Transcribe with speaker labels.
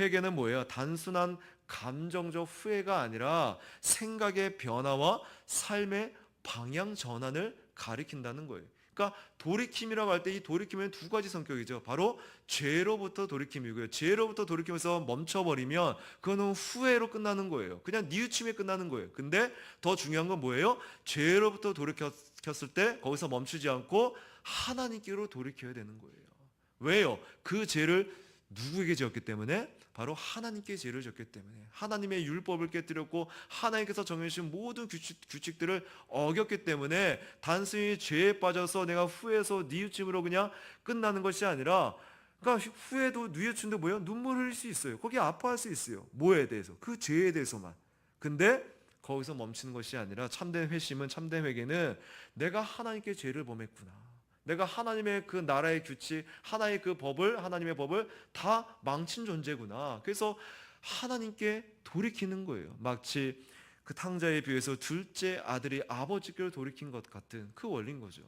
Speaker 1: 회개는 뭐예요? 단순한 감정적 후회가 아니라 생각의 변화와 삶의 방향 전환을 가리킨다는 거예요. 그러니까 돌이킴이라고 할 때 이 돌이킴은 두 가지 성격이죠. 바로 죄로부터 돌이킴이고요. 죄로부터 돌이키면서 멈춰버리면 그거는 후회로 끝나는 거예요. 그냥 뉘우침에 끝나는 거예요. 근데 더 중요한 건 뭐예요? 죄로부터 돌이켰을 때 거기서 멈추지 않고 하나님께로 돌이켜야 되는 거예요. 왜요? 그 죄를 누구에게 지었기 때문에 바로 하나님께 죄를 졌기 때문에 하나님의 율법을 깨뜨렸고 하나님께서 정해주신 모든 규칙, 규칙들을 어겼기 때문에 단순히 죄에 빠져서 내가 후회해서 뉘우침으로 그냥 끝나는 것이 아니라 그러니까 후회도 뉘우침도 뭐예요? 눈물 흘릴 수 있어요. 거기 아파할 수 있어요. 뭐에 대해서? 그 죄에 대해서만. 근데 거기서 멈추는 것이 아니라 참된 회심은 참된 회개는 내가 하나님께 죄를 범했구나. 내가 하나님의 그 나라의 규칙, 하나의 그 법을, 하나님의 법을 다 망친 존재구나. 그래서 하나님께 돌이키는 거예요. 마치 그 탕자에 비해서 둘째 아들이 아버지께로 돌이킨 것 같은 그 원리인 거죠.